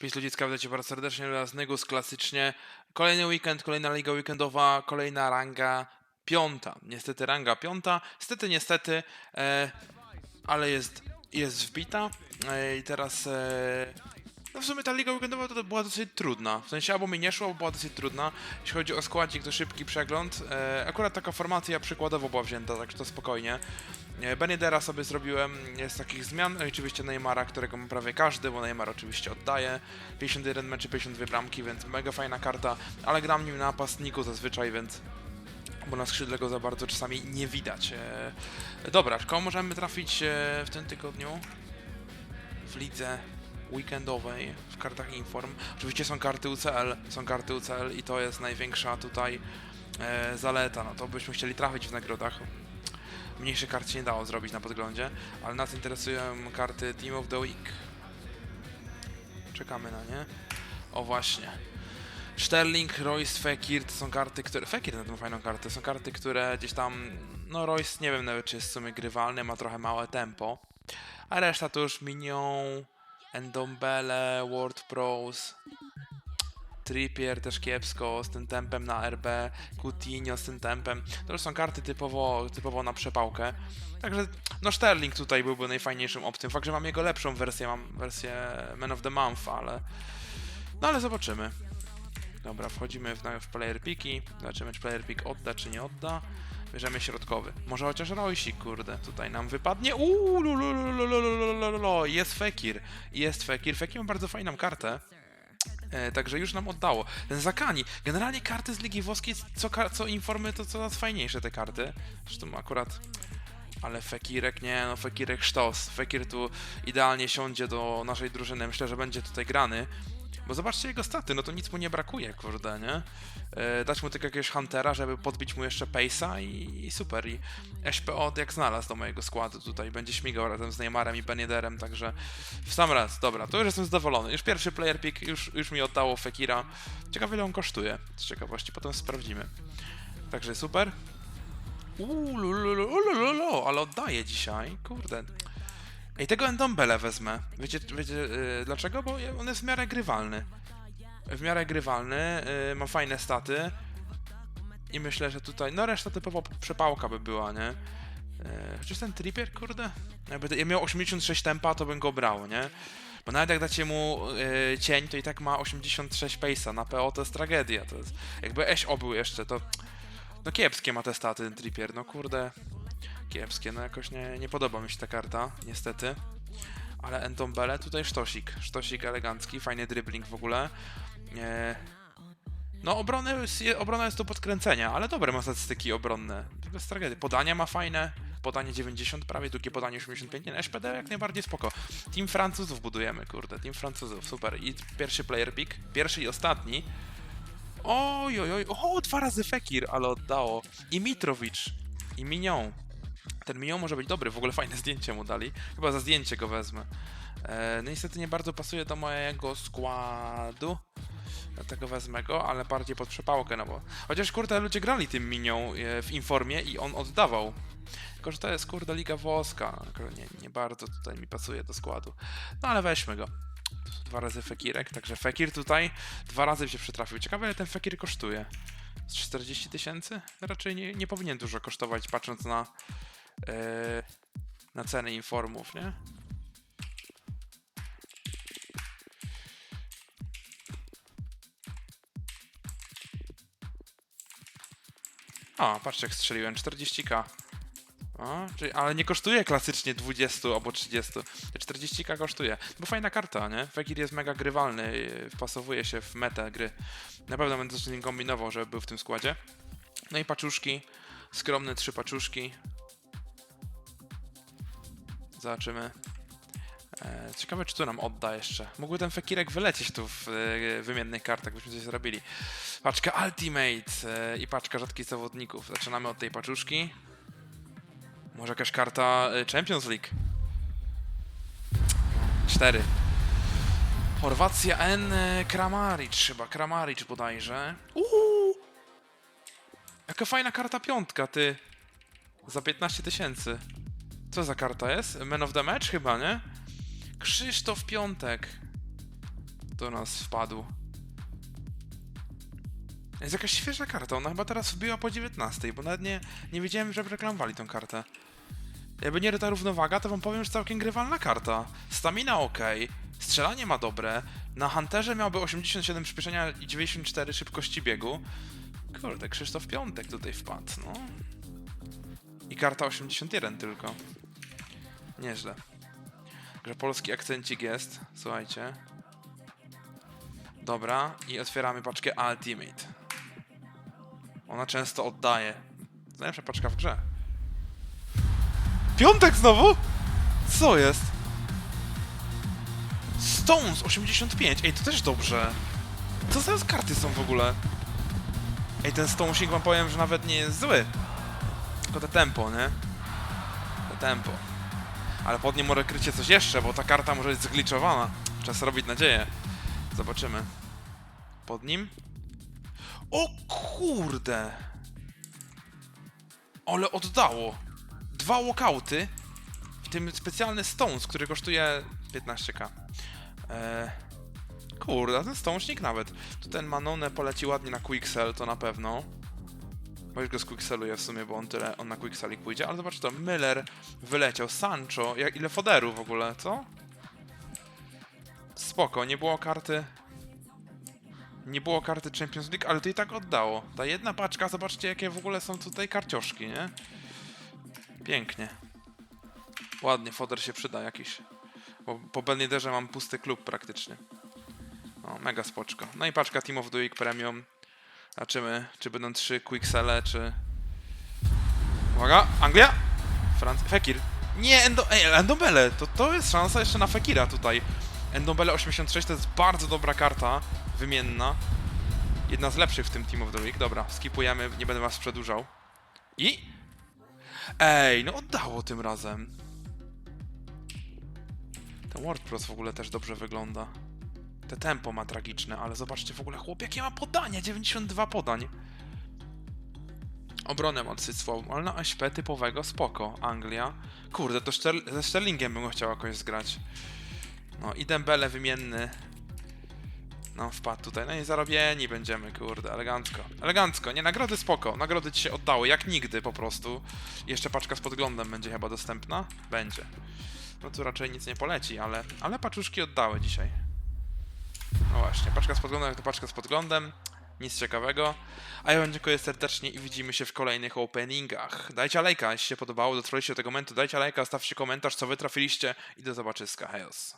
Pięć ludzi witam cię bardzo serdecznie, raz Nygus klasycznie. Kolejny weekend, kolejna liga weekendowa, kolejna ranga piąta. Niestety ranga piąta, niestety, niestety, e, ale jest, jest wbita. E, I teraz, e, no w sumie ta liga weekendowa to była dosyć trudna. W sensie albo mi nie szło, albo była dosyć trudna. Jeśli chodzi o składzik, to szybki przegląd. E, akurat taka formacja przykładowo była wzięta, tak to spokojnie. E, Benedera sobie zrobiłem z takich zmian. No Oczywiście Neymara, którego ma prawie każdy, bo Neymar oczywiście oddaje. 51 meczy, 52 bramki, więc mega fajna karta, ale gram nim na napastniku zazwyczaj, więc bo na skrzydle go za bardzo czasami nie widać. E, Dobra, kogo możemy trafić e, w tym tygodniu? W lidze weekendowej, w kartach Inform. Oczywiście są karty UCL, są karty UCL i to jest największa tutaj e, zaleta. No to byśmy chcieli trafić w nagrodach. Mniejszych kart się nie dało zrobić na podglądzie, ale nas interesują karty Team of the Week. Czekamy na nie. O właśnie. Sterling, Royce, Fekir to są karty, które... Fekir na tą fajną kartę. Są karty, które gdzieś tam... No Royce nie wiem nawet czy jest w sumie grywalny, ma trochę małe tempo. A reszta to już Minion, Endombele, World Pros, Trippier też kiepsko z tym tempem na RB, Coutinho z tym tempem. To już są karty typowo, typowo na przepałkę. Także no Sterling tutaj byłby najfajniejszym opcją. Fakt, że mam jego lepszą wersję, mam wersję Man of the Month, ale... No ale zobaczymy. Dobra, wchodzimy w, w player piki, zobaczymy czy player pick odda czy nie odda. Bierzemy środkowy. Może chociaż Roysi, kurde. Tutaj nam wypadnie. Uuu, jest Fekir. Jest Fekir. Fekir ma bardzo fajną kartę. E, także już nam oddało. Ten Zakani. Generalnie karty z Ligi Włoskiej, co, co informy, to coraz fajniejsze te karty. Zresztą akurat ale Fekirek, nie no, Fekirek sztos. Fekir tu idealnie siądzie do naszej drużyny. Myślę, że będzie tutaj grany. Bo zobaczcie jego staty, no to nic mu nie brakuje, kurde, nie? E, dać mu tylko jakiegoś Huntera, żeby podbić mu jeszcze Pace'a i, i super. I SPO jak znalazł do mojego składu tutaj, będzie śmigał razem z Neymarem i Benjederem, także w sam raz, dobra, to już jestem zadowolony. Już pierwszy player pick już, już mi oddało Fekira. Ciekawe ile on kosztuje, z ciekawości, potem sprawdzimy. Także super. Ulululu, ale oddaję dzisiaj, kurde. Ej, tego Endombele wezmę. Wiecie, wiecie yy, dlaczego? Bo on jest w miarę grywalny. W miarę grywalny, yy, ma fajne staty. I myślę, że tutaj, no reszta typowo przepałka by była, nie? Yy, chociaż ten Trippier, kurde? Jakby ja miał 86 tempa, to bym go brał, nie? Bo nawet jak dacie mu yy, cień, to i tak ma 86 pace'a. Na PO to jest tragedia. To jest, jakby Eś obył jeszcze, to... No kiepskie ma te staty ten Trippier, no kurde kiepskie. No jakoś nie, nie podoba mi się ta karta, niestety. Ale Entombele tutaj sztosik. Sztosik elegancki, fajny dribbling w ogóle. No obrony, obrona jest do podkręcenia, ale dobre ma statystyki obronne. Bez tragedii. Podania ma fajne. Podanie 90, prawie drugie podanie 85. Nie, no, SPD jak najbardziej spoko. Team Francuzów budujemy, kurde. Team Francuzów, super. I pierwszy player pick, pierwszy i ostatni. Oj, oj, oj. O, dwa razy Fekir, ale oddało. I Mitrowicz. I Minion. Ten minion może być dobry, w ogóle fajne zdjęcie mu dali. Chyba za zdjęcie go wezmę. E, no niestety nie bardzo pasuje do mojego składu. Dlatego wezmę go, ale bardziej pod przepałkę, no bo... Chociaż kurde, ludzie grali tym minią e, w informie i on oddawał. Tylko, że to jest kurde Liga Włoska. Nie, nie bardzo tutaj mi pasuje do składu. No ale weźmy go. Dwa razy Fekirek, także Fekir tutaj dwa razy się przytrafił. Ciekawe ile ten Fekir kosztuje. Z 40 tysięcy? Raczej nie, nie powinien dużo kosztować, patrząc na e, na ceny informów, nie? O, patrzcie jak strzeliłem, 40k. O, czyli, ale nie kosztuje klasycznie 20 albo 30. 40k kosztuje. Bo fajna karta, nie? Fekir jest mega grywalny, wpasowuje się w metę gry. Na pewno będę z nim kombinował, żeby był w tym składzie. No i paczuszki. Skromne trzy paczuszki. Zobaczymy. E, ciekawe, czy tu nam odda jeszcze. Mógłby ten Fekirek wylecieć tu w e, wymiennych kartach, byśmy coś zrobili. Paczka Ultimate e, i paczka rzadkich zawodników. Zaczynamy od tej paczuszki. Może jakaś karta e, Champions League. Cztery. Chorwacja N. e, Kramaric chyba. Kramaric bodajże. Uuu! Jaka fajna karta piątka, ty. Za 15 tysięcy. Co za karta jest? Man of the match chyba, nie? Krzysztof Piątek. do nas wpadł. Jest jakaś świeża karta, ona chyba teraz wbiła po 19, bo nawet nie, nie wiedziałem, że reklamowali tą kartę. Jakby nie ta równowaga, to wam powiem, że całkiem grywalna karta. Stamina ok, strzelanie ma dobre, na Hunterze miałby 87 przyspieszenia i 94 szybkości biegu. Kurde, Krzysztof Piątek tutaj wpadł, no. I karta 81 tylko. Nieźle. Że polski akcencik jest, słuchajcie. Dobra, i otwieramy paczkę Ultimate. Ona często oddaje. Najlepsza paczka w grze. Piątek znowu? Co jest? Stones 85. Ej, to też dobrze. Co za karty są w ogóle? Ej, ten Stonesik wam powiem, że nawet nie jest zły. Tylko te tempo, nie? Te tempo. Ale pod nim może krycie coś jeszcze, bo ta karta może być zgliczowana. Czas robić nadzieję. Zobaczymy. Pod nim? O kurde! Ale oddało. Dwa walkouty, w tym specjalny Stones, który kosztuje 15k. Eee, kurde, ten Stone'cznik nawet. Tu ten Manone poleci ładnie na Quicksell, to na pewno. Bo już go z Quickseluje w sumie, bo on tyle, on na Quicksellik pójdzie. Ale zobacz to, Miller wyleciał, Sancho, jak, ile foderu w ogóle, co? Spoko, nie było karty... Nie było karty Champions League, ale to i tak oddało. Ta jedna paczka, zobaczcie jakie w ogóle są tutaj karcioszki, nie? Pięknie. Ładnie, foder się przyda jakiś. Bo po Belniderze mam pusty klub praktycznie. O, mega spoczko. No i paczka Team of the Week Premium. Zobaczymy, czy będą trzy Quicksele, czy... Uwaga, Anglia! Francja, Fekir. Nie, Endo... Ej, Endombele! To, to jest szansa jeszcze na Fekira tutaj. Endombele 86 to jest bardzo dobra karta, wymienna. Jedna z lepszych w tym Team of the Week. Dobra, skipujemy, nie będę was przedłużał. I... Ej, no oddało tym razem. Ten WordPress w ogóle też dobrze wygląda. Te tempo ma tragiczne, ale zobaczcie w ogóle, chłop, jakie ma podanie, 92 podań. Obronę ma słabą, ale na SP typowego spoko. Anglia. Kurde, to Ster- ze Sterlingiem bym chciał jakoś zgrać. No i Dembele wymienny. No, wpadł tutaj. No i zarobieni będziemy, kurde, elegancko. Elegancko, nie, nagrody spoko. Nagrody ci się oddały, jak nigdy po prostu. Jeszcze paczka z podglądem będzie chyba dostępna? Będzie. No tu raczej nic nie poleci, ale, ale paczuszki oddały dzisiaj. No właśnie, paczka z podglądem jak to paczka z podglądem. Nic ciekawego. A ja wam dziękuję serdecznie i widzimy się w kolejnych openingach. Dajcie lajka, jeśli się podobało, dotrwaliście do tego momentu. Dajcie lajka, stawcie komentarz, co wy trafiliście i do zobaczyska. Hejos.